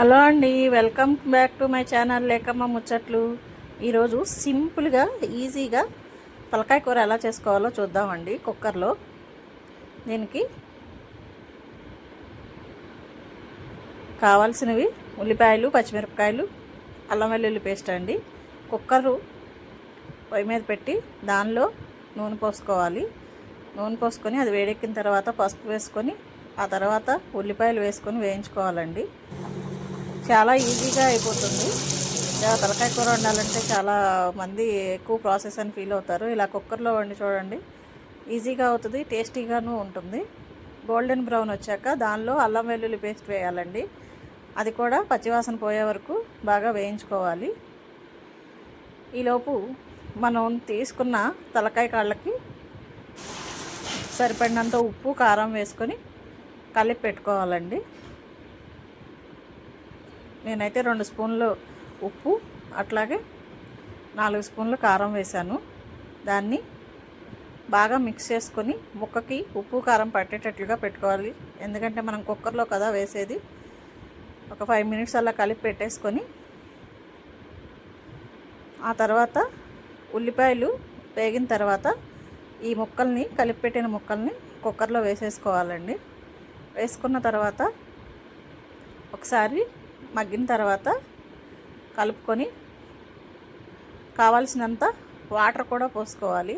Hello అండి welcome back to my channel లేకమ్మ ముచ్చట్లు. ఈరోజు సింపుల్గా ఈజీగా తలకాయ కూర ఎలా చేసుకోవాలో చూద్దామండి కుక్కర్లో. దీనికి కావాల్సినవి ఉల్లిపాయలు పచ్చిమిరపకాయలు అల్లం వెల్లుల్లి పేస్ట్ అండి. కుక్కరు పొయ్యి మీద పెట్టి దానిలో నూనె పోసుకోవాలి. నూనె పోసుకొని అది వేడెక్కిన తర్వాత పసుపు వేసుకొని ఆ తర్వాత ఉల్లిపాయలు వేసుకొని వేయించుకోవాలండి. చాలా ఈజీగా అయిపోతుంది. ఇలా తలకాయ కూర వండాలంటే చాలా మంది ఎక్కువ ప్రాసెస్ అని ఫీల్ అవుతారు. ఇలా కుక్కర్లో వండి చూడండి. ఈజీగా అవుతుంది టేస్టీగాను ఉంటుంది. గోల్డెన్ బ్రౌన్ వచ్చాక దానిలో అల్లం వెల్లుల్లి పేస్ట్ వేయాలండి. అది కూడా పచ్చివాసన పోయే వరకు బాగా వేయించుకోవాలి. ఈలోపు మనం తీసుకున్న తలకాయ కాళ్ళకి సరిపడినంత ఉప్పు కారం వేసుకొని కలిపి పెట్టుకోవాలండి. నేనైతే రెండు స్పూన్లు ఉప్పు అట్లాగే నాలుగు స్పూన్లు కారం వేశాను. దాన్ని బాగా మిక్స్ చేసుకొని ముక్కకి ఉప్పు కారం పట్టేటట్లుగా పెట్టుకోవాలి. ఎందుకంటే మనం కుక్కర్లో కదా వేసేది. ఒక ఫైవ్ మినిట్స్ అలా కలిపి పెట్టేసుకొని ఆ తర్వాత ఉల్లిపాయలు వేగిన తర్వాత ఈ ముక్కల్ని కలిపి పెట్టిన ముక్కల్ని కుక్కర్లో వేసేసుకోవాలండి. వేసుకున్న తర్వాత ఒకసారి మగ్గిన తర్వాత కలుపుకొని కావాల్సినంత వాటర్ కూడా పోసుకోవాలి.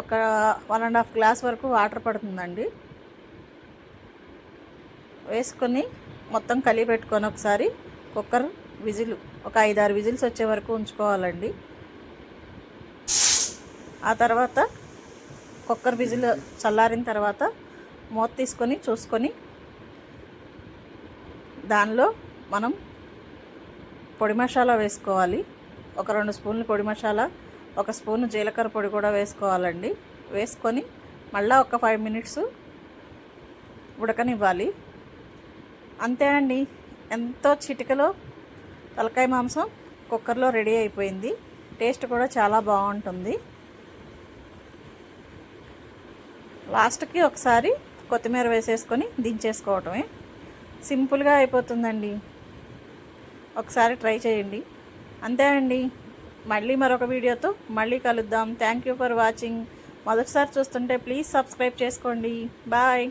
ఒక వన్ అండ్ హాఫ్ గ్లాస్ వరకు వాటర్ పడుతుందండి. వేసుకొని మొత్తం కలిపి పెట్టుకొని ఒకసారి కుక్కర్ విజిల్ ఒక ఐదారు విజిల్స్ వచ్చే వరకు ఉంచుకోవాలండి. ఆ తర్వాత కుక్కర్ విజిల్ చల్లారిన తర్వాత మూత తీసుకొని చూసుకొని దానిలో మనం పొడి మసాలా వేసుకోవాలి. ఒక రెండు స్పూన్లు పొడి మసాలా ఒక స్పూన్ జీలకర్ర పొడి కూడా వేసుకోవాలండి. వేసుకొని మళ్ళీ ఒక ఫైవ్ మినిట్స్ ఉడకనివ్వాలి. అంతే అండి. ఎంతో చిటికలో తలకాయ మాంసం కుక్కర్లో రెడీ అయిపోయింది. టేస్ట్ కూడా చాలా బాగుంటుంది. లాస్ట్కి ఒకసారి కొత్తిమీర వేసేసుకొని దించేసుకోవటమే. సింపుల్గా అయిపోతుందండి. ఒకసారి ట్రై చేయండి. అంతే అండి. మళ్ళీ మరొక వీడియోతో మళ్ళీ కలుద్దాం. థ్యాంక్ యూ ఫర్ వాచింగ్ మొదటిసారి చూస్తుంటే ప్లీజ్ సబ్స్క్రైబ్ చేసుకోండి. బాయ్